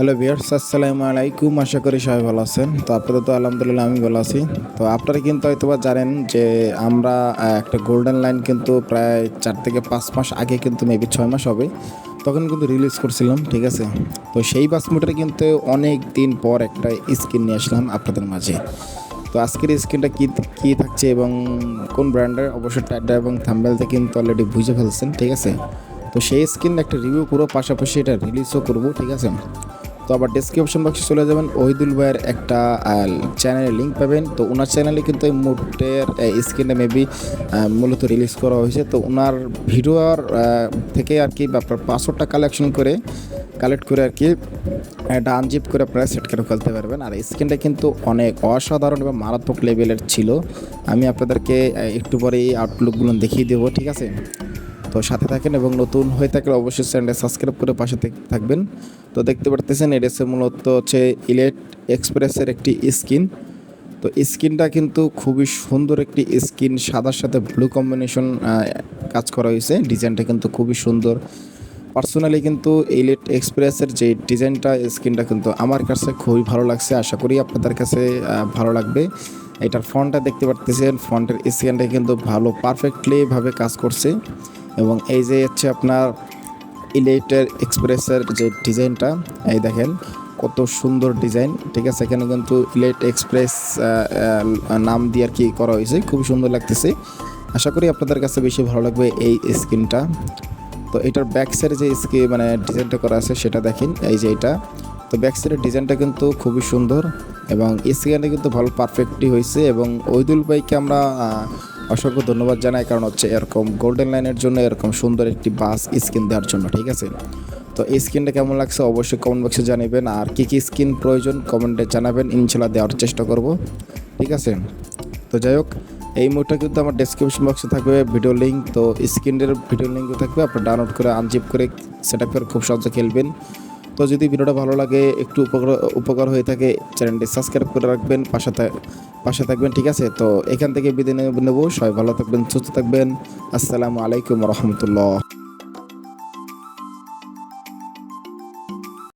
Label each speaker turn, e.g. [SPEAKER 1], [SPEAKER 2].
[SPEAKER 1] Hello viewers আসসালামু আলাইকুম। আশা করি সবাই ভালো আছেন। তো আপনাদের তো আলহামদুলিল্লাহ আমি ভালো আছি। তো আপনারা কিন্তু হয়তো বা জানেন যে আমরা একটা গোল্ডেন লাইন কিন্তু প্রায় চার থেকে পাঁচ মাস আগে কিন্তু মেবি ছয় মাস হবে। তখন কিন্তু রিলিজ করছিলাম, ঠিক আছে? তো সেই বাস মোটরে কিন্তু অনেক দিন পর একটা স্কিন নিয়ে আসলাম আপনাদের মাঝে। তো আজকের স্ক্রিনটা কী কী থাকছে এবং কোন ব্র্যান্ডের অবশ্যই ট্যাডা এবং থাম্বেলতে কিন্তু অলরেডি বুঝে ফেলছেন, ঠিক আছে? তো সেই স্ক্রিন একটা রিভিউ করব পাশাপাশি এটা রিলিজও করব, ঠিক আছে? তো আবার ডিসক্রিপশন বক্সে চলে যাবেন, ওহিদুল ভাইয়ের একটা চ্যানেলের লিঙ্ক পাবেন। তো ওনার চ্যানেলে কিন্তু এই মুহূর্তের স্ক্রিনটা মেবি মূলত রিলিজ করা হয়েছে। তো ওনার ভিডিওর থেকে আর কি আপনার পাসওয়ার্ডটা কালেকশন করে কালেক্ট করে আর কি এটা আনজিপ করে আপনারা সেট করে ফেলতে পারবেন। আর স্ক্রিনটা কিন্তু অনেক অসাধারণ এবং মারাত্মক লেভেলের ছিল। আমি আপনাদেরকে একটু পরে আউটলুকগুলো দেখিয়ে দেবো, ঠিক আছে? তো সাথে থাকেন এবং নতুন হয়ে থাকলে অবশ্যই চ্যানেলটা সাবস্ক্রাইব করে পাশে থাকবেন। তো দেখতে পারতেছেন, এটা হচ্ছে মূলত হচ্ছে ইলেট এক্সপ্রেসের একটি স্কিন। তো স্কিনটা কিন্তু খুবই সুন্দর একটি স্কিন, সাদার সাথে ব্লু কম্বিনেশন কাজ করা হয়েছে। ডিজাইনটা কিন্তু খুবই সুন্দর। পার্সোনালি কিন্তু ইলেট এক্সপ্রেসের যে ডিজাইনটা, স্কিনটা কিন্তু আমার কাছে খুবই ভালো লাগছে। আশা করি আপনাদের কাছে ভালো লাগবে। এটার ফন্টটা দেখতে পারতেছেন ফন্টের স্ক্যানটা কিন্তু ভালো পারফেক্টলি ভাবে কাজ করছে। এবং এই যে হচ্ছে আপনার ইলেটের এক্সপ্রেসের যে ডিজাইনটা, এই দেখেন কত সুন্দর ডিজাইন। ঠিক আছে, এখানে কিন্তু ইলেট এক্সপ্রেস নাম দিয়ে আর কি করা হয়েছে। খুব সুন্দর লাগতেছে। আশা করি আপনাদের কাছে বেশি ভালো লাগবে এই স্ক্রিনটা। তো এটার ব্যাক সাইডে যে স্কি মানে ডিজাইনটা করা আছে, সেটা দেখেন। এই যে এটা। তো ব্যাক সাইডের ডিজাইনটা কিন্তু খুবই সুন্দর এবং স্ক্রিনটা কিন্তু ভালো পারফেক্টলি হয়েছে এবং ওইদুল ভাইকে আমরা অসংখ্য ধন্যবাদ জানাই, কারণ হচ্ছে এরকম গোল্ডেন লাইনের জন্য এরকম সুন্দর একটি বাস স্কিন দেওয়ার জন্য, ঠিক আছে? তো এই স্কিনটা কেমন লাগছে অবশ্যই কমেন্ট বক্সে জানাবেন, আর কী কী স্কিন প্রয়োজন কমেন্টে জানাবেন ইনশাল্লাহ দেওয়ার চেষ্টা করব, ঠিক আছে? তো যাই হোক, এই মুহূর্তে কিন্তু আমার ডেসক্রিপশন বক্সে থাকবে ভিডিও লিঙ্ক তো স্ক্রিনের ভিডিও লিঙ্কও থাকবে আপনি ডাউনলোড করে আনজিপ করে সেট আপ করে খুব সহজে খেলবেন। তো যদি ভিডিওটা ভালো লাগে, একটু উপকার উপকার হয়ে থাকে, চ্যানেলটি সাবস্ক্রাইব করে রাখবেন, পাশে পাশে থাকবেন, ঠিক আছে? তো এখান থেকে বিদায় নেব, সবাই ভালো থাকবেন, সুস্থ থাকবেন। আসসালামু আলাইকুম রহমতুল্লাহ।